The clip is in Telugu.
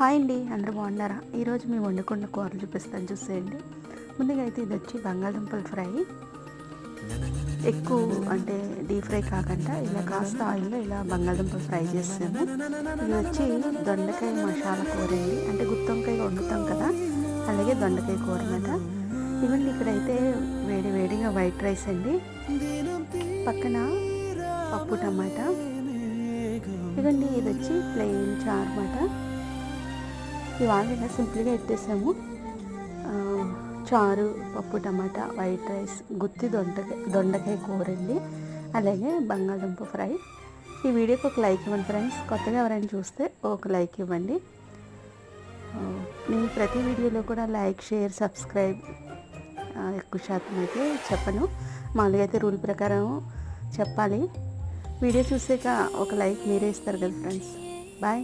హాయ్ అండి అందరూ బాగున్నారా? ఈరోజు మేము వండుకున్న కూరలు చూపిస్తాను చూసేయండి. ముందుగా అయితే ఇది వచ్చి బంగాళదుంపల ఫ్రై. ఎక్కువ అంటే డీప్ ఫ్రై కాకుండా ఇలా కాస్త ఆయిల్లో ఇలా బంగాళదుంపలు ఫ్రై చేసాము ఇది వచ్చి దొండకాయ మసాలా కూర అండి. అంటే గుత్తొంకాయ వండుతాం కదా అలాగే దొండకాయ కూర అనమాట ఇవన్నీ ఇక్కడైతే వేడి వేడిగా వైట్ రైస్ అండి. పక్కన పప్పు టమాటా. ఇవ్వండి ఇది వచ్చి ప్లెయిన్ చారు అన్నమాట. ఇవాళ ఇలా సింపుల్గా ఎట్టేసాము చారు పప్పు టమాటా వైట్ రైస్ గుత్తి దొండకాయ దొండకాయ కూరండి అలాగే బంగాళదుంప ఫ్రై. ఈ వీడియోకి ఒక లైక్ ఇవ్వండి ఫ్రెండ్స్. కొత్తగా ఎవరైనా చూస్తే ఒక లైక్ ఇవ్వండి. నేను ప్రతి వీడియోలో కూడా లైక్ షేర్ సబ్స్క్రైబ్ ఎక్కువ శాతం అయితే చెప్పను. మామూలుగా అయితే రూల్ ప్రకారం చెప్పాలి. వీడియో చూసాక ఒక లైక్ మీరే ఇస్తారు కదా ఫ్రెండ్స్. బాయ్.